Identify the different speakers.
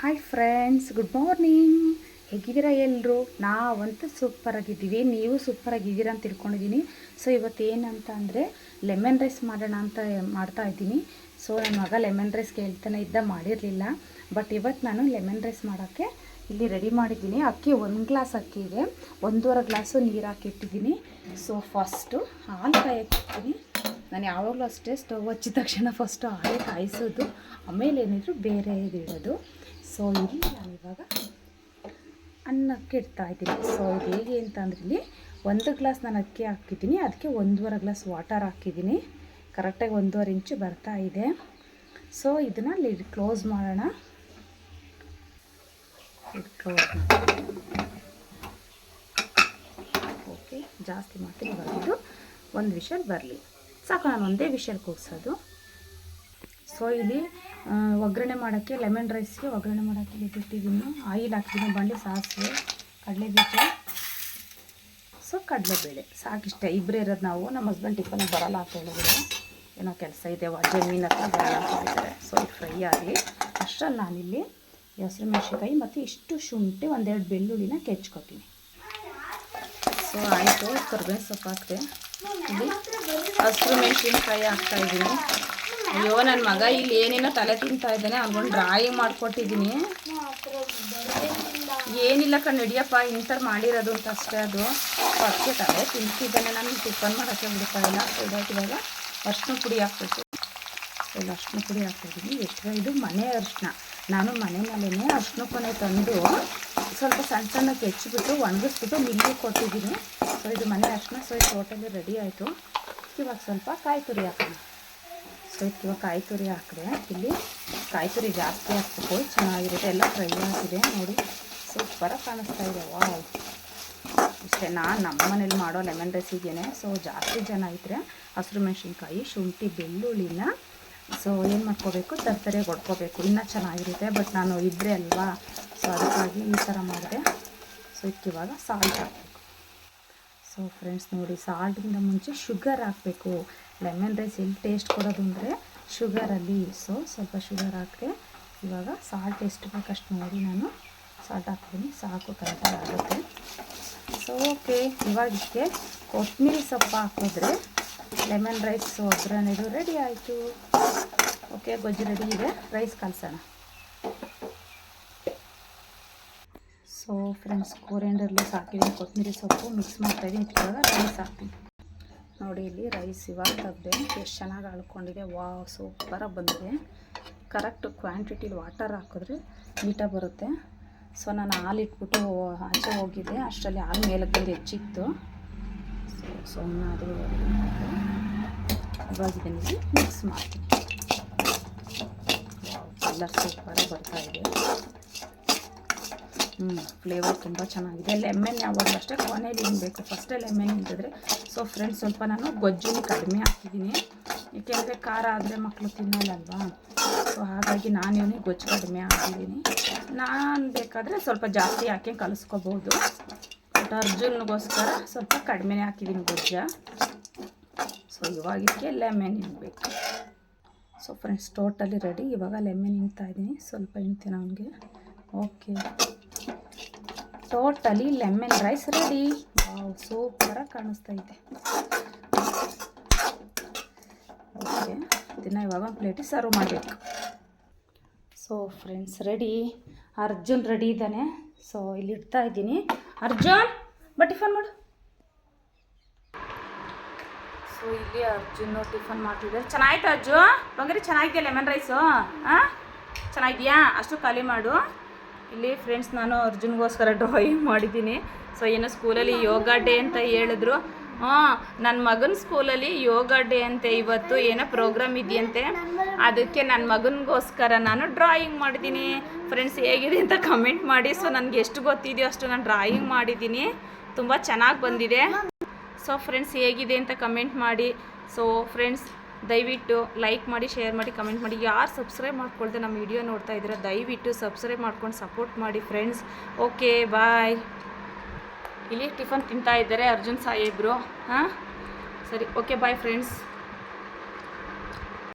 Speaker 1: Hi friends good morning ಹೇಗಿದ್ದೀರಾ ಎಲ್ಲರೂ ನಾವಂತೂ ಸೂಪರಾಗಿದ್ದೀವಿ. ನೀವು ಸೂಪರಾಗಿದ್ದೀರಾ ಅಂತ ತಿಳ್ಕೊಂಡಿದ್ದೀನಿ. ಸೊ ಇವತ್ತು ಏನಂತ ಅಂದರೆ ಲೆಮನ್ ರೈಸ್ ಮಾಡೋಣ ಅಂತ ಮಾಡ್ತಾ ಇದ್ದೀನಿ. ಸೊ ನನ್ನ ಮಗ ಲೆಮನ್ ರೈಸ್ ಕೇಳ್ತಾನೆ ಇದ್ದ ಮಾಡಿರಲಿಲ್ಲ. ಬಟ್ ಇವತ್ತು ನಾನು ಲೆಮನ್ ರೈಸ್ ಮಾಡೋಕ್ಕೆ ಇಲ್ಲಿ ರೆಡಿ ಮಾಡಿದ್ದೀನಿ. ಅಕ್ಕಿ ಒಂದು ಗ್ಲಾಸ್ ಅಕ್ಕಿಗೆ ಒಂದೂವರೆ ಗ್ಲಾಸು ನೀರು ಹಾಕಿಟ್ಟಿದ್ದೀನಿ. ಸೊ ಫಸ್ಟು ಹಾಲು ಕಾಯಕ್ಕಿರ್ತೀನಿ ನಾನು ಯಾವಾಗಲೂ ಅಷ್ಟೇ ಸ್ಟವ್ ಹಚ್ಚಿದ ತಕ್ಷಣ ಫಸ್ಟು ಹಾಗೆ ಕಾಯಿಸೋದು. ಆಮೇಲೆ ಏನಿದ್ರು ಬೇರೆ ಇಡೋದು. ಸೊ ಇಲ್ಲಿ ನಾನು ನಾನಿವಾಗ ಅನ್ನಕ್ಕೆ ಇಡ್ತಾ ಇದ್ದೀನಿ. ಸೊ ಇದು ಹೇಗೆ ಅಂತಂದ್ರೆ ಇಲ್ಲಿ ಒಂದು ಗ್ಲಾಸ್ ನಾನು ಅಕ್ಕಿ ಹಾಕಿದ್ದೀನಿ. ಅದಕ್ಕೆ ಒಂದೂವರೆ ಗ್ಲಾಸ್ ವಾಟರ್ ಹಾಕಿದ್ದೀನಿ. ಕರೆಕ್ಟಾಗಿ ಒಂದೂವರೆ ಇಂಚು ಬರ್ತಾ ಇದೆ. ಸೊ ಇದನ್ನು ಲಿಡ್ ಕ್ಲೋಸ್ ಮಾಡೋಣ. ಓಕೆ ಜಾಸ್ತಿ ಮಾಡ್ತೀನಿ. ಬರೋದು ಒಂದು ವಿಷಲ್ ಬರಲಿ. ಸಾಕು ನಾನು ಒಂದೇ ವಿಷಲ್ ಕೂಗಿಸೋದು. ಸೊ ಇಲ್ಲಿ ಒಗ್ಗರಣೆ ಮಾಡೋಕ್ಕೆ ಲೆಮನ್ ರೈಸ್ಗೆ ಒಗ್ಗರಣೆ ಮಾಡೋಕ್ಕೆ ಬಿಟ್ಟಿದ್ದೀನಿ ಆಯಿಲ್ ಹಾಕ್ತೀನಿ ಬಂಡಿ ಸಾಸಿವೆ ಕಡಲೆಬೀಜ ಸೊ ಕಡಲೆಬೇಳೆ. ಸಾಕಿಷ್ಟ ಇಬ್ಬರೇ ಇರೋದು ನಾವು. ನಮ್ಮ ಹಸ್ಬೆಂಡ್ ಟಿಫನ್ ಬರಲ್ಲ ಅಂತ ಹೇಳಿದ್ರು. ಏನೋ ಕೆಲಸ ಇದೆ ಜಮೀನ್ ಹತ್ರ ಬರಲ್ಲ ಅಂತ ಹೇಳಿದ್ದಾರೆ. ಸೊ ಇದು ಫ್ರೈ ಆಗಲಿ ಅಷ್ಟರಲ್ಲಿ ನಾನಿಲ್ಲಿ ಹೆಸರು ಮೆಣಸಿನ್ಕಾಯಿ ಮತ್ತು ಇಷ್ಟು ಶುಂಠಿ, ಒಂದೆರಡು ಬೆಳ್ಳುಳ್ಳಿನ ಕೆಚ್ಕೊತೀನಿ. ಸೊ ಆಯಿತು ಕರ್ಬೇವು ಸೊಪ್ಪು ಹಾಕಿದೆ ಹಸಿರು ಮೆಣಸಿನ್ಕಾಯಿ ಹಾಕ್ತಾ ಇದ್ದೀನಿ. ಅಯ್ಯೋ ನನ್ನ ಮಗ ಇಲ್ಲಿ ಏನೇನೋ ತಲೆ ತಿಂತಾ ಇದ್ದಾನೆ ಅವ್ನಿಗೊಂದು ಡ್ರಾಯಿಂಗ್ ಮಾಡಿಕೊಟ್ಟಿದ್ದೀನಿ. ಏನಿಲ್ಲ ಕಣ್ಣು ಹಿಡಿಯಪ್ಪ ಇಂಥರ್ ಮಾಡಿರೋದು ಅಂತ ಅಷ್ಟೇ ಅದು. ಅದಕ್ಕೆ ತಲೆ ತಿಂತಿದ್ದಾನೆ, ನಾನು ಟಿಫನ್ ಮಾಡೋಕ್ಕೆ ಬಿಡ್ತಾ ಇಲ್ಲ. ಅರ್ಶಿನ ಪುಡಿ ಹಾಕ್ಬೇಕು. ಇಲ್ಲಿ ಅರ್ಶಿನ ಪುಡಿ ಹಾಕ್ತಾಯಿದ್ದೀನಿ ಎಷ್ಟು ಇದು ಮನೆ ಅರ್ಶಿನ ನಾನು ಮನೆ ಅರ್ಶಿನ ಕೊನೆ ತಂದು ಸ್ವಲ್ಪ ಸಣ್ಣ ಸಣ್ಣಕ್ಕೆ ಹೆಚ್ಚಿಬಿಟ್ಟು ಒಣಗಿಸ್ಬಿಟ್ಟು ಮಿಲ್ಲಿಗೆ ಕೊಟ್ಟಿದ್ದೀನಿ. ಸೊ, ಇದು ಮನೆ ಅರಿಶಿನ ಸೊ ಇದು ಟೋಟಲಿ ರೆಡಿ ಆಯಿತು. ಇವಾಗ ಸ್ವಲ್ಪ ಕಾಯಿ ತುರಿ ಹಾಕೋಣ. ಸೊ ಇವಾಗ ಕಾಯಿ ತುರಿ ಹಾಕಿದೆ ಇಲ್ಲಿ ಕಾಯಿ ತುರಿ ಜಾಸ್ತಿ ಹಾಕ್ಬೇಕು ಚೆನ್ನಾಗಿರುತ್ತೆ. ಎಲ್ಲ ಫ್ರೈ ಆಗಿದೆ ನೋಡಿ. ಸೂಪರ ಕಾಣಿಸ್ತಾ ಇದೆ. ವಾವ್. ಇಷ್ಟೇ, ನಾನು ನಮ್ಮ ಮನೇಲಿ ಮಾಡೋ ಲೆಮನ್ ರೈಸಿಗೇನೆ. ಸೊ, ಜಾಸ್ತಿ ಜನ ಇದ್ದರೆ ಹಸಿರು ಮೆಣಸಿನ್ಕಾಯಿ, ಶುಂಠಿ, ಬೆಳ್ಳುಳ್ಳಿನ ಸೊ ಏನು ಮಾಡ್ಕೋಬೇಕು? ತರ್ತರೆ ಹೊಡ್ಕೋಬೇಕು. ಇನ್ನೂ ಚೆನ್ನಾಗಿರುತ್ತೆ ಬಟ್ ನಾನು ಇದ್ರೆ ಅಲ್ವಾ? ಸೊ ಅದಕ್ಕಾಗಿ ಈ ಥರ ಮಾಡಿದೆ. ಸೊ ಇವಾಗ ಸಾಲ್ಟ್ ಹಾಕಬೇಕು. ಸೊ ಫ್ರೆಂಡ್ಸ್ ನೋಡಿ ಸಾಲ್ಟಿಂದ ಮುಂಚೆ ಶುಗರ್ ಹಾಕಬೇಕು. ಲೆಮನ್ ರೈಸ್ ಎಲ್ಲಿ ಟೇಸ್ಟ್ ಕೊಡೋದು ಅಂದರೆ ಶುಗರಲ್ಲಿ ಸೊ ಸ್ವಲ್ಪ ಶುಗರ್ ಹಾಕಿದೆ, ಇವಾಗ ಸಾಲ್ಟ್ ಎಷ್ಟು ಬೇಕಷ್ಟು ನೋಡಿ ನಾನು ಸಾಲ್ಟ್ ಹಾಕ್ತೀನಿ. ಸಾಕು ಕರೆಕ್ಟಾಗಿ ಆಗುತ್ತೆ. ಸೊ ಓಕೆ ಇವಾಗ ಇದಕ್ಕೆ ಕೊತ್ತಂಬರಿ ಸೊಪ್ಪು ಹಾಕಿದ್ರೆ ಲೆಮನ್ ರೈಸ್ ಒಗ್ಗರಣೆದು ರೆಡಿ ಆಯಿತು. ಓಕೆ ಗೊಜ್ಜು ರೆಡಿ ಇದೆ. ರೈಸ್ ಕಲಸೋಣ. ಸೊ ಫ್ರೆಂಡ್ಸ್ ಕೋರಿಯಂಡರ್ಲು ಹಾಕಿದ್ದೀನಿ. ಕೊತ್ತಂಬರಿ ಸೊಪ್ಪು ಮಿಕ್ಸ್ ಮಾಡ್ತಾಯಿದ್ದೀನಿ ಇವಾಗ ರೈಸ್ ಹಾಕ್ತೀನಿ. ನೋಡಿ, ಇಲ್ಲಿ ರೈಸ್ ಇವಾಗ ತೆಗ್ದೆ ಎಷ್ಟು ಚೆನ್ನಾಗಿ ಅಳ್ಕೊಂಡಿದೆ. ವಾ ಸೂಪರಾಗಿ ಬಂದಿದೆ. ಕರೆಕ್ಟ್ ಕ್ವಾಂಟಿಟಿಲಿ ವಾಟರ್ ಹಾಕಿದ್ರೆ ನೀಟಾಗಿ ಬರುತ್ತೆ. ಸೊ ನಾನು ಹಾಲು ಇಟ್ಬಿಟ್ಟು ಆಚೆ ಹೋಗಿದ್ದೆ. ಅಷ್ಟರಲ್ಲಿ ಹಾಲು ಮೇಲಕ್ಕೆ ಬಂದು ಹೆಚ್ಚಿತ್ತು. ಸೊ ಸುಮ್ಮನೆ ಅದು ಇವಾಗ ಇದನ್ನು ಮಿಕ್ಸ್ ಮಾಡ್ತೀನಿ ಕಲರ್ ಹ್ಞೂ ಫ್ಲೇವರ್ ತುಂಬ ಚೆನ್ನಾಗಿದೆ. ಲೆಮನ್ ಯಾವಾಗಲೂ ಅಷ್ಟೇ ಕೊನೆಯಲ್ಲಿ ಬೇಕು? ಫಸ್ಟೇ ಲೆಮನ್ ಹಿಂಡಿದ್ರೆ ಸೊ ಫ್ರೆಂಡ್ಸ್ ಸ್ವಲ್ಪ ನಾನು ಗೊಜ್ಜು ಕಡಿಮೆ ಹಾಕಿದ್ದೀನಿ. ಏಕೆಂದರೆ ಖಾರ ಆದರೆ ಮಕ್ಕಳು ತಿನ್ನಲ್ಲಲ್ವಾ? ಸೊ ಹಾಗಾಗಿ ನಾನೇನು ಗೊಜ್ಜು ಕಡಿಮೆ ಹಾಕಿದ್ದೀನಿ. ನಾನು ಬೇಕಾದರೆ ಸ್ವಲ್ಪ ಜಾಸ್ತಿ ಹಾಕಿ ಕಲಿಸ್ಕೋಬೋದು? ಬಟ್ ಅರ್ಜುನ್ಗೋಸ್ಕರ ಸ್ವಲ್ಪ ಕಡಿಮೆನೇ ಹಾಕಿದ್ದೀನಿ ಗೊಜ್ಜ. ಸೊ ಇವಾಗ ಇದಕ್ಕೆ ಲೆಮನ್ ಹಿಂಡಬೇಕು ಸೊ ಫ್ರೆಂಡ್ಸ್ ಟೋಟಲಿ ರೆಡಿ ಇವಾಗ ಲೆಮನ್ ಇದ್ದೀನಿ. ಸ್ವಲ್ಪ ಇಂತೀನಿ ಅವನಿಗೆ okay totally lemon rice ready ಸೂಪರಾಗಿ ಕಾಣಿಸ್ತಾ ಇದೆ. ಓಕೆ ದಿನ ಇವಾಗ ಒಂದು ಪ್ಲೇಟಿಗೆ ಸರ್ವ್ ಮಾಡಬೇಕು. So friends ready Arjun ready ಇದ್ದಾನೆ. ಸೊ ಇಲ್ಲಿ ಇಡ್ತಾ ಇದ್ದೀನಿ. ಅರ್ಜುನ್! ಬಾ ಟಿಫನ್ ಮಾಡು. ಸೊ, ಇಲ್ಲಿ ಅರ್ಜುನ್ ಟಿಫನ್ ಮಾಡ್ತಿದ್ದಾರೆ. ಚೆನ್ನಾಯ್ತು ಅಜ್ಜು? ಬಂಗಾರಿ, ಚೆನ್ನಾಗಿದೆಯಾ ಲೆಮನ್ ರೈಸು ಹಾಂ ಚೆನ್ನಾಗಿದೆಯಾ? ಅಷ್ಟು ಖಾಲಿ ಮಾಡು. ಇಲ್ಲಿ ಫ್ರೆಂಡ್ಸ್ ನಾನು ಅರ್ಜುನ್ಗೋಸ್ಕರ ಡ್ರಾಯಿಂಗ್ ಮಾಡಿದ್ದೀನಿ. ಸೊ ಏನೋ ಸ್ಕೂಲಲ್ಲಿ ಯೋಗ ಡೇ ಅಂತ ಹೇಳಿದ್ರು. ಹಾಂ ನನ್ನ ಮಗನ ಸ್ಕೂಲಲ್ಲಿ ಯೋಗ ಡೇ ಅಂತೆ ಇವತ್ತು. ಏನೋ ಪ್ರೋಗ್ರಾಮ್ ಇದೆಯಂತೆ. ಅದಕ್ಕೆ ನನ್ನ ಮಗನಿಗೋಸ್ಕರ ನಾನು ಡ್ರಾಯಿಂಗ್ ಮಾಡಿದ್ದೀನಿ. ಫ್ರೆಂಡ್ಸ್ ಹೇಗಿದೆ ಅಂತ ಕಮೆಂಟ್ ಮಾಡಿ. ಸೊ ನನಗೆ ಎಷ್ಟು ಗೊತ್ತಿದೆಯೋ ಅಷ್ಟು ನಾನು ಡ್ರಾಯಿಂಗ್ ಮಾಡಿದ್ದೀನಿ. ತುಂಬ ಚೆನ್ನಾಗಿ ಬಂದಿದೆ. ಸೊ ಫ್ರೆಂಡ್ಸ್ ಹೇಗಿದೆ ಅಂತ ಕಮೆಂಟ್ ಮಾಡಿ. ಸೊ ಫ್ರೆಂಡ್ಸ್ ದಯವಿಟ್ಟು ಲೈಕ್ ಮಾಡಿ ಶೇರ್ ಮಾಡಿ ಕಮೆಂಟ್ ಮಾಡಿ. ಯಾರು ಸಬ್ಸ್ಕ್ರೈಬ್ ಮಾಡ್ಕೊಳ್ದೆ ನಮ್ಮ ವಿಡಿಯೋ ನೋಡ್ತಾ ಇದ್ದೀರಾ, ದಯವಿಟ್ಟು ಸಬ್ಸ್ಕ್ರೈಬ್ ಮಾಡ್ಕೊಂಡು ಸಪೋರ್ಟ್ ಮಾಡಿ ಫ್ರೆಂಡ್ಸ್ ಓಕೆ ಬಾಯ್ ಇಲ್ಲಿ ಟಿಫನ್ ತಿಂತಾ ಇದ್ದಾರೆ ಅರ್ಜುನ್ ಸಾಹೇಬ್ರು. ಹಾಂ? ಸರಿ ಓಕೆ ಬಾಯ್ ಫ್ರೆಂಡ್ಸ್